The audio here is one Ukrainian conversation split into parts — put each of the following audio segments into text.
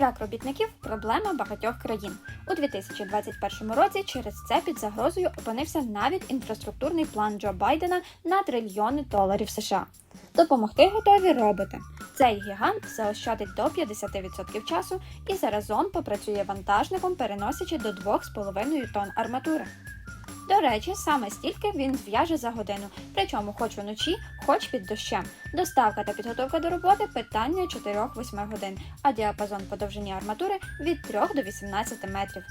Брак робітників проблема багатьох країн. У 2021 році через це під загрозою опинився навіть інфраструктурний план Джо Байдена на трильйони доларів США. Допомогти готові роботи. Цей гігант заощадить до 50% часу і заразом попрацює вантажником, переносячи до 2,5 тонн арматури. До речі, саме стільки він зв'яже за годину, причому хоч уночі, хоч під дощем. Доставка та підготовка до роботи питання 4-8 годин, а діапазон по довжині арматури від 3 до 18 метрів.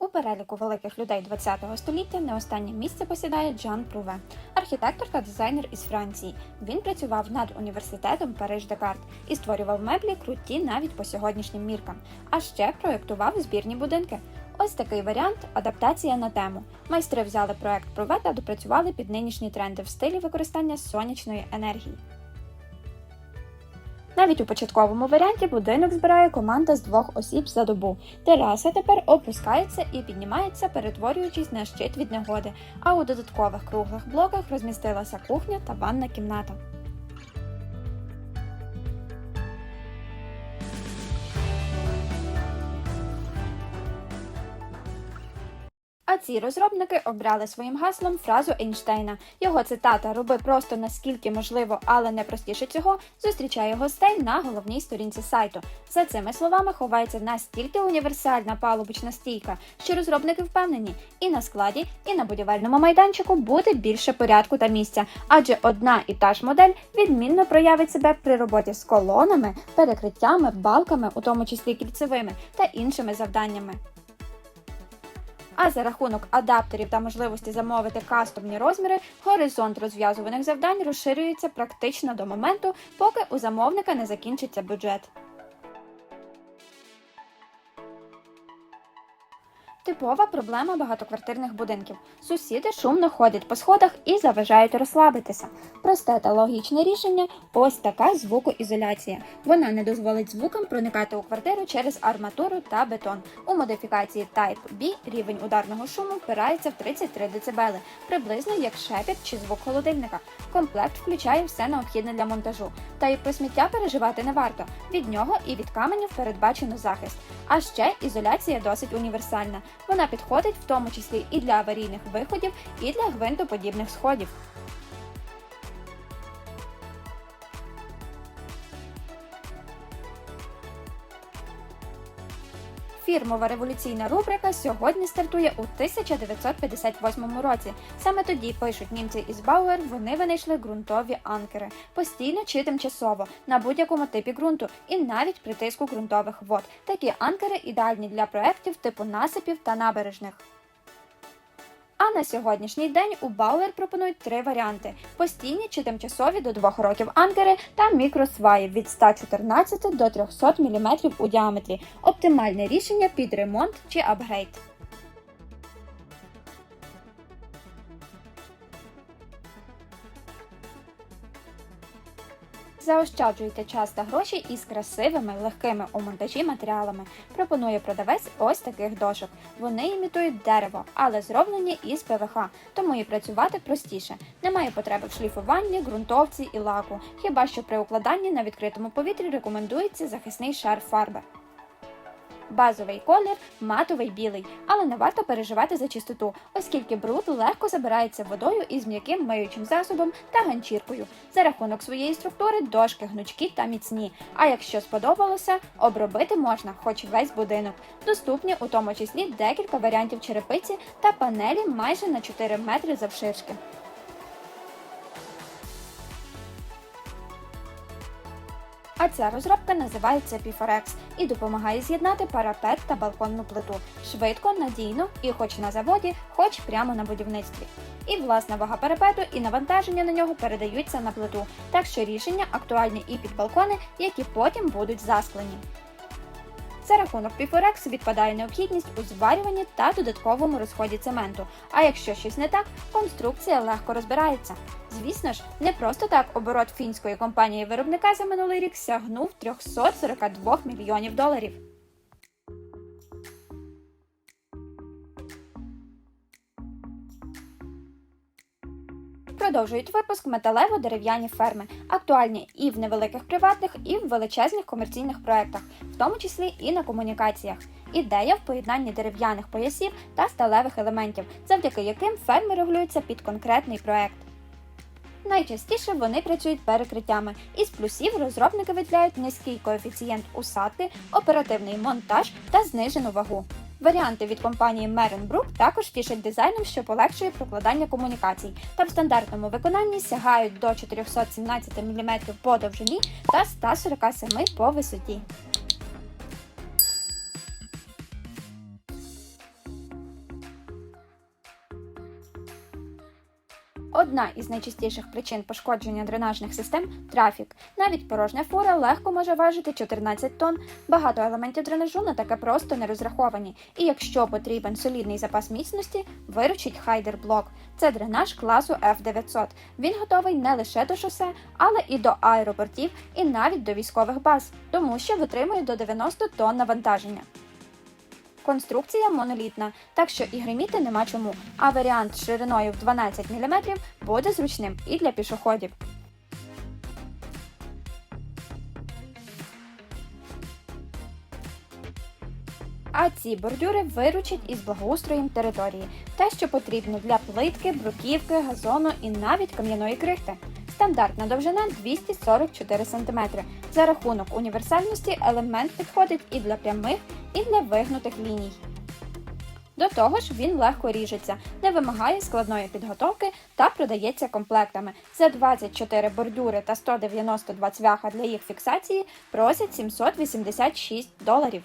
У переліку великих людей ХХ століття не останнє місце посідає Джан Пруве, архітектор та дизайнер із Франції. Він працював над університетом Париж Декарт і створював меблі круті навіть по сьогоднішнім міркам, а ще проєктував збірні будинки. Ось такий варіант адаптація на тему. Майстри взяли проект Прове та допрацювали під нинішні тренди в стилі використання сонячної енергії. Навіть у початковому варіанті будинок збирає команда з двох осіб за добу. Тераса тепер опускається і піднімається, перетворюючись на щит від негоди, а у додаткових круглих блоках розмістилася кухня та ванна кімната. А ці розробники обрали своїм гаслом фразу Ейнштейна. Його цитата Роби просто наскільки можливо, але не простіше цього зустрічає гостей на головній сторінці сайту. За цими словами ховається настільки універсальна палубочна стійка, що розробники впевнені, і на складі, і на будівельному майданчику буде більше порядку та місця, адже одна і та ж модель відмінно проявить себе при роботі з колонами, перекриттями, балками, у тому числі кільцевими, та іншими завданнями. А за рахунок адаптерів та можливості замовити кастомні розміри, горизонт розв'язуваних завдань розширюється практично до моменту, поки у замовника не закінчиться бюджет. Типова проблема багатоквартирних будинків. Сусіди шумно ходять по сходах і заважають розслабитися. Просте та логічне рішення ось така звукоізоляція. Вона не дозволить звукам проникати у квартиру через арматуру та бетон. У модифікації Type B рівень ударного шуму впирається в 33 дБ, приблизно як шепіт чи звук холодильника. Комплект включає все необхідне для монтажу. Та й про сміття переживати не варто. Від нього і від каменів передбачено захист. А ще ізоляція досить універсальна. Вона підходить в тому числі і для аварійних виходів, і для гвинтоподібних сходів. Фірмова революційна рубрика сьогодні стартує у 1958 році. Саме тоді пишуть німці із Бауер, вони винайшли ґрунтові анкери постійно чи тимчасово на будь-якому типі ґрунту і навіть при тиску ґрунтових вод. Такі анкери ідеальні для проєктів типу насипів та набережних. На сьогоднішній день у Бауер пропонують три варіанти: постійні чи тимчасові до 2 років анкери та мікросваї від 114 до 300 мм у діаметрі. Оптимальне рішення під ремонт чи апгрейд. Заощаджуйте час та гроші із красивими, легкими у монтажі матеріалами. Пропонує продавець ось таких дошок. Вони імітують дерево, але зроблені із ПВХ, тому і працювати простіше. Немає потреби в шліфуванні, ґрунтовці і лаку. Хіба що при укладанні на відкритому повітрі рекомендується захисний шар фарби. Базовий колір матовий білий, але не варто переживати за чистоту, оскільки бруд легко забирається водою із м'яким миючим засобом та ганчіркою. За рахунок своєї структури дошки гнучкі та міцні. А якщо сподобалося, обробити можна хоч весь будинок. Доступні у тому числі декілька варіантів черепиці та панелі майже на 4 метри завширшки. А ця розробка називається P4X і допомагає з'єднати парапет та балконну плиту швидко, надійно і хоч на заводі, хоч прямо на будівництві. І власна вага парапету і навантаження на нього передаються на плиту, так що рішення актуальні і під балкони, які потім будуть засклені. За рахунок P4X відпадає необхідність у зварюванні та додатковому розході цементу. А якщо щось не так, конструкція легко розбирається. Звісно ж, не просто так оборот фінської компанії виробника за минулий рік сягнув 342 мільйонів доларів. Продовжують випуск металево-дерев'яні ферми, актуальні і в невеликих приватних, і в величезних комерційних проєктах, в тому числі і на комунікаціях. Ідея в поєднанні дерев'яних поясів та сталевих елементів, завдяки яким ферми регулюються під конкретний проект. Найчастіше вони працюють перекриттями. Із плюсів розробники виділяють низький коефіцієнт усадки, оперативний монтаж та знижену вагу. Варіанти від компанії Merenbrook також тішать дизайном, що полегшує прокладання комунікацій, та в стандартному виконанні сягають до 417 мм по довжині та 147 по висоті. Одна із найчастіших причин пошкодження дренажних систем трафік. Навіть порожня фура легко може важити 14 тонн. Багато елементів дренажу на таке просто не розраховані. І якщо потрібен солідний запас міцності, виручить хайдерблок. Це дренаж класу F900. Він готовий не лише до шосе, але і до аеропортів, і навіть до військових баз, тому що витримує до 90 тонн навантаження. Конструкція монолітна, так що і гриміти нема чому, а варіант з шириною в 12 мм буде зручним і для пішоходів. А ці бордюри виручать із благоустроєм території, те, що потрібно для плитки, бруківки, газону і навіть кам'яної крихти. Стандартна довжина 244 см. За рахунок універсальності елемент підходить і для прямих, і для вигнутих ліній. До того ж, він легко ріжеться, не вимагає складної підготовки та продається комплектами. За 24 бордюри та 192 цвяха для їх фіксації просять 786 доларів.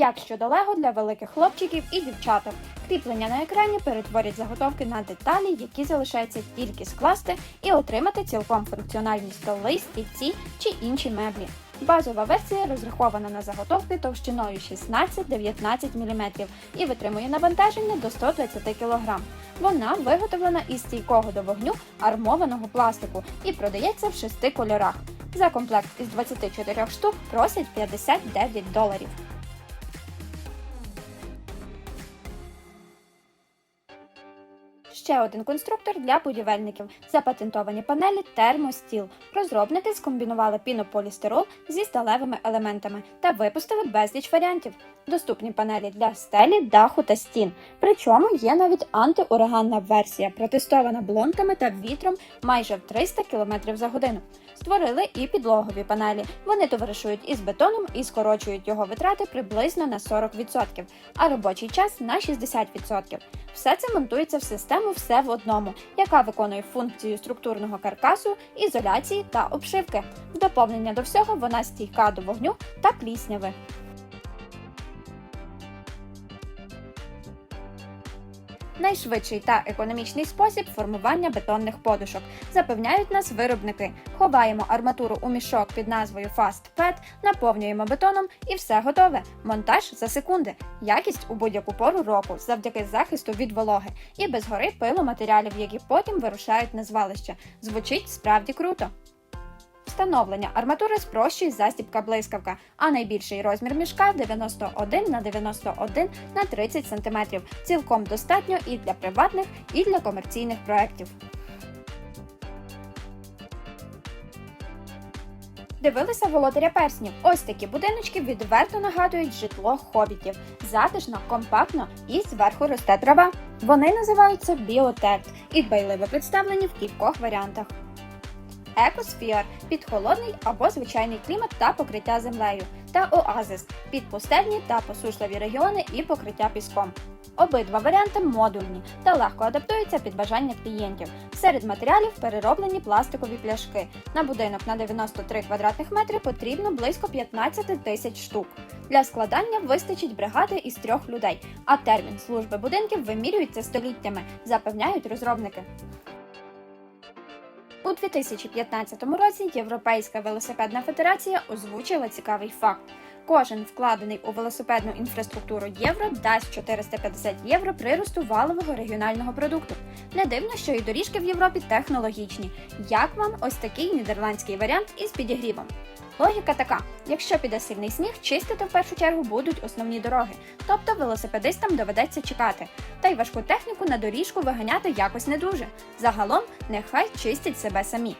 Як щодо Лего для великих хлопчиків і дівчаток. Кріплення на екрані перетворять заготовки на деталі, які залишається тільки скласти і отримати цілком функціональні столи, стільці чи інші меблі. Базова версія розрахована на заготовки товщиною 16-19 мм і витримує навантаження до 120 кг. Вона виготовлена із стійкого до вогню армованого пластику і продається в шести кольорах. За комплект із 24 штук просять 59 доларів. Ще один конструктор для будівельників. Запатентовані панелі термостіл. Розробники скомбінували пінополістирол зі сталевими елементами та випустили безліч варіантів. Доступні панелі для стелі, даху та стін. Причому є навіть антиураганна версія, протестована блонками та вітром майже в 300 км за годину. Створили і підлогові панелі. Вони товаришують із бетоном і скорочують його витрати приблизно на 40%, а робочий час на 60%. Все це монтується в систему все в одному, яка виконує функцію структурного каркасу, ізоляції та обшивки. В доповнення до всього вона стійка до вогню та плісняви. Найшвидший та економічний спосіб формування бетонних подушок. Запевняють нас виробники. Ховаємо арматуру у мішок під назвою Fast Pad, наповнюємо бетоном і все готове. Монтаж за секунди. Якість у будь-яку пору року завдяки захисту від вологи і без гори пиломатеріалів, які потім вирушають на звалище. Звучить справді круто. Встановлення арматури спрощує застібка блискавка, а найбільший розмір мішка 91 на 91 на 30 см. Цілком достатньо і для приватних, і для комерційних проєктів. Дивилися володаря перснів. Ось такі будиночки відверто нагадують житло хобітів. Затишно, компактно і зверху росте трава. Вони називаються біотет і дбайливо представлені в кількох варіантах. Екосфіар під холодний або звичайний клімат та покриття землею, та Оазис під пустельні та посушливі регіони і покриття піском. Обидва варіанти модульні та легко адаптуються під бажання клієнтів. Серед матеріалів перероблені пластикові пляшки. На будинок на 93 квадратних метри потрібно близько 15 тисяч штук. Для складання вистачить бригади із трьох людей, а термін служби будинків вимірюється століттями, запевняють розробники. У 2015 році Європейська велосипедна федерація озвучила цікавий факт. Кожен вкладений у велосипедну інфраструктуру євро дасть 450 євро приросту валового регіонального продукту. Не дивно, що і доріжки в Європі технологічні. Як вам ось такий нідерландський варіант із підігрівом? Логіка така: якщо піде сильний сніг, чистити в першу чергу будуть основні дороги, тобто велосипедистам доведеться чекати. Та й важку техніку на доріжку виганяти якось не дуже. Загалом нехай чистять себе самі.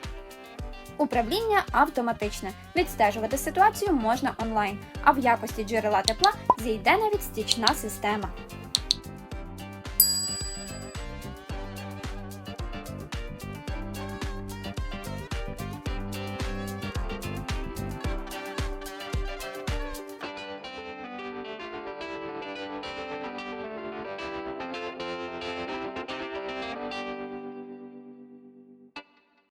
Управління автоматичне. Відстежувати ситуацію можна онлайн, а в якості джерела тепла зійде навіть стічна система.